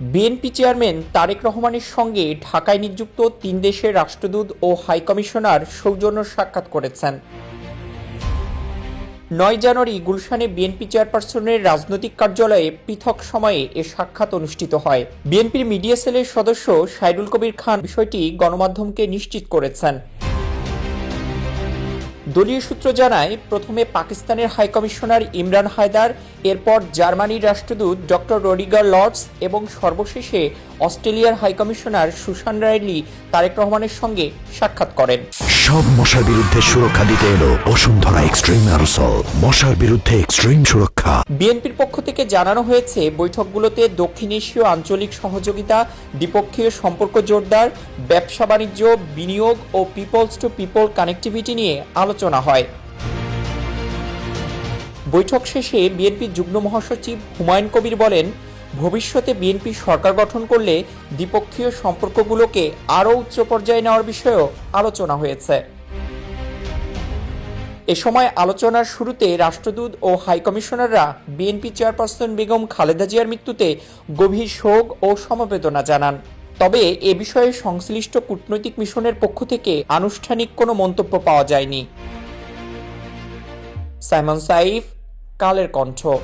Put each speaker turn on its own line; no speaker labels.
BNP chairman Tarique রহমানের সঙ্গে ঢাকায় নিযুক্ত তিন দেশের রাষ্ট্রদূত ও হাইকমিশনার সৌজন্য সাক্ষাৎ করেছেন। নয় জানুয়ারি গুলশানে বিএনপি চেয়ারপারসনের রাজনৈতিক কার্যালয়ে পৃথক সময়ে এ সাক্ষাৎ অনুষ্ঠিত হয়। বিএনপির মিডিয়া সেলের সদস্য সাইদুল কবির খান বিষয়টি গণমাধ্যমকে নিশ্চিত করেছেন। দলীয় সূত্র জানায়, প্রথমে পাকিস্তানের হাইকমিশনার ইমরান হায়দার, এরপর জার্মানির রাষ্ট্রদূত ডক্টর রডিগার লর্ডস এবং সর্বশেষে অস্ট্রেলিয়ার হাইকমিশনার সুশান রাইলি তারেক রহমানের সঙ্গে সাক্ষাৎ করেন।
সব মশার বিরুদ্ধে সুরক্ষা দিতে এলো বসুন্ধরা এক্সট্রিম অ্যারোসল মশার বিরুদ্ধে এক্সট্রিম সুরক্ষা।
বিএনপির পক্ষ থেকে জানানো হয়েছে বৈঠকগুলোতে দক্ষিণ এশীয় আঞ্চলিক সহযোগিতা দ্বিপক্ষীয় সম্পর্ক জোরদার ব্যবসা বাণিজ্য বিনিয়োগ ও পিপলস টু পিপল কানেক্টিভিটি নিয়ে আলোচনা হয়। বৈঠক শেষে বিএনপির যুগ্ম মহাসচিব হুমায়ুন কবির বলেন ভবিষ্যতে বিএনপি সরকার গঠন করলে দ্বিপক্ষীয় সম্পর্কগুলোকে আরও উচ্চ পর্যায়ে নেওয়ার বিষয়েও আলোচনা হয়েছে। এ সময় আলোচনার শুরুতে রাষ্ট্রদূত ও হাইকমিশনাররা বিএনপি চেয়ারপারসন বেগম খালেদা জিয়ার মৃত্যুতে গভীর শোক ও সমবেদনা জানান। তবে এ বিষয়ে সংশ্লিষ্ট কূটনৈতিক মিশনের পক্ষ থেকে আনুষ্ঠানিক কোনো মন্তব্য পাওয়া যায়নি। সাইমন সাইফ, কালের কণ্ঠ।